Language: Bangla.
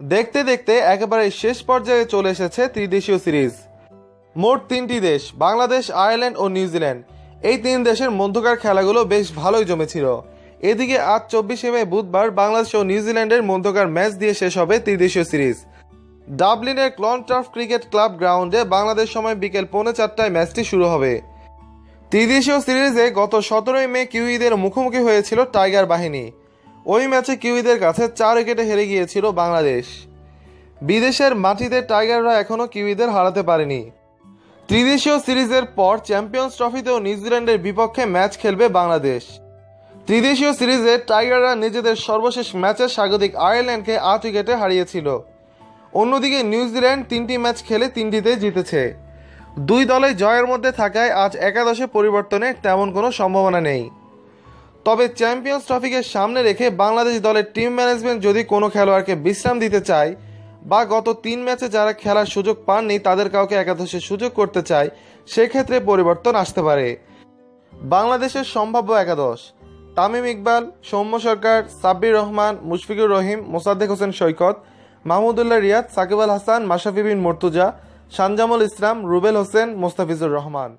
দেখতে দেখতে একেবারে শেষ পর্যায়ে চলে এসেছে ত্রিদেশীয় সিরিজ। মোট তিনটি দেশ, বাংলাদেশ, আয়ারল্যান্ড ও নিউজিল্যান্ড এই তিন দেশের মধ্যকার খেলাগুলো বেশ ভালোই জমেছিল। এদিকে আজ চব্বিশে মে বুধবার বাংলাদেশ ও নিউজিল্যান্ডের মধ্যকার ম্যাচ দিয়ে শেষ হবে ত্রিদেশীয় সিরিজ। ডাবলিনের ক্লনটার্ফ ক্রিকেট ক্লাব গ্রাউন্ডে বাংলাদেশ সময় বিকেল পৌনে চারটায় ম্যাচটি শুরু হবে। ত্রিদেশীয় সিরিজে গত সতেরোই মে কিউইদের মুখোমুখি হয়েছিল টাইগার বাহিনী। ওই ম্যাচে কিউইদের কাছে চার উইকেটে হেরে গিয়েছিল বাংলাদেশ। বিদেশের মাটিতে টাইগাররা এখনও কিউইদের হারাতে পারেনি। ত্রিদেশীয় সিরিজের পর চ্যাম্পিয়ন্স ট্রফিতেও নিউজিল্যান্ডের বিপক্ষে ম্যাচ খেলবে বাংলাদেশ। ত্রিদেশীয় সিরিজে টাইগাররা নিজেদের সর্বশেষ ম্যাচে স্বাগতিক আয়ারল্যান্ডকে আট উইকেটে হারিয়েছিল। অন্যদিকে নিউজিল্যান্ড তিনটি ম্যাচ খেলে তিনটিতে জিতেছে। দুই দলে জয়ের মধ্যে থাকায় আজ একাদশে পরিবর্তনের তেমন কোনো সম্ভাবনা নেই। তবে চ্যাম্পিয়ন্স ট্রফিকে সামনে রেখে বাংলাদেশ দলের টিম ম্যানেজমেন্ট যদি কোনো খেলোয়াড়কে বিশ্রাম দিতে চায় বা গত তিন ম্যাচে যারা খেলার সুযোগ পাননি তাদের কাউকে একাদশে সুযোগ করতে চায়, সেক্ষেত্রে পরিবর্তন আসতে পারে। বাংলাদেশের সম্ভাব্য একাদশ, তামিম ইকবাল, সৌম্য সরকার, সাব্বির রহমান, মুশফিকুর রহিম, মোসাদ্দেক হোসেন সৈকত, মাহমুদুল্লাহ রিয়াদ, সাকিব আল হাসান, মাশরাফি বিন মর্তুজা সানজামুল ইসলাম, রুবেল হোসেন, মোস্তাফিজুর রহমান।